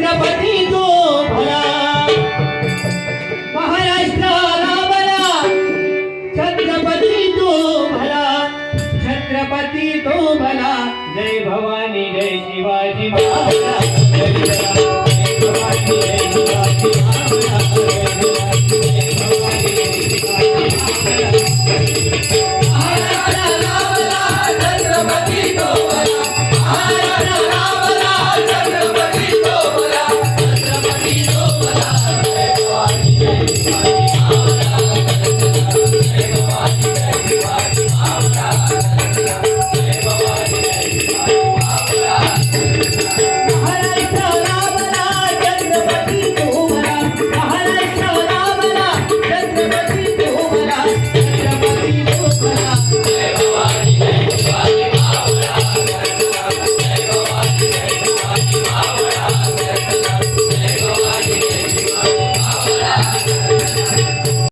छत्रपती तो भला महाराष्ट्राला बला छत्रपती तो भला छत्रपती तो भला जय भवानी जय शिवाजी महाराज.